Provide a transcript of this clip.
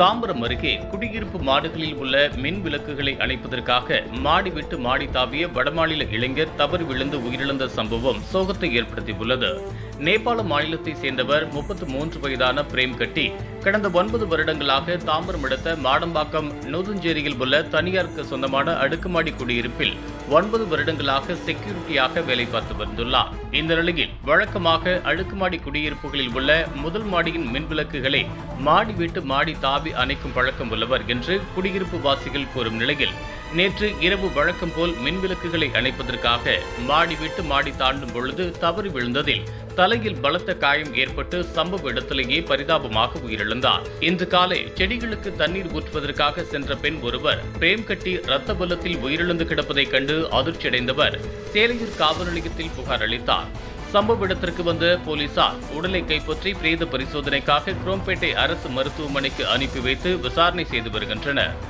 தாம்பரம் அருகே குடியிருப்பு மாடுகளில் உள்ள மின் விளக்குகளை அணைப்பதற்காக மாடி விட்டு மாடி தாவிய வடமாநில இளைஞர் தவறு விழுந்து உயிரிழந்த சம்பவம் சோகத்தை ஏற்படுத்தியுள்ளது. நேபாள மாநிலத்தை சேர்ந்தவர் முப்பத்து மூன்று வயதான பிரேம் கட்டி கடந்த ஒன்பது வருடங்களாக தாம்பரம் அடுத்த மாடம்பாக்கம் நூதஞ்சேரியில் உள்ள தனியாருக்கு சொந்தமான அடுக்குமாடி குடியிருப்பில் ஒன்பது வருடங்களாக செக்யூரிட்டியாக வேலை பார்த்து வந்துள்ளார். இந்த நிலையில் வழக்கமாக அடுக்குமாடி குடியிருப்புகளில் உள்ள முதல் மாடியின் மின்விளக்குகளை மாடி விட்டு மாடி தாவி அணைக்கும் பழக்கம் உள்ளவர் என்று குடியிருப்பு வாசிகள் கூறும் நிலையில் நேற்று இரவு வழக்கம் போல் மின் விளக்குகளை அணைப்பதற்காக மாடி விட்டு மாடி தாண்டும் பொழுது தவறி விழுந்ததில் தலையில் பலத்த காயம் ஏற்பட்டு சம்பவ இடத்திலேயே பரிதாபமாக உயிரிழந்தார். இன்று காலை செடிகளுக்கு தண்ணீர் ஊற்றுவதற்காக சென்ற பெண் ஒருவர் பிரேம் கட்டி ரத்த பலத்தில் உயிரிழந்து கிடப்பதைக் கண்டு அதிர்ச்சியடைந்தவர் சேலையூர் காவல் நிலையத்தில் புகார் அளித்தார். சம்பவ இடத்திற்கு வந்த போலீசார் உடலை கைப்பற்றி பிரேத பரிசோதனைக்காக குரோம்பேட்டை அரசு மருத்துவமனைக்கு அனுப்பி வைத்து விசாரணை செய்து வருகின்றனர்.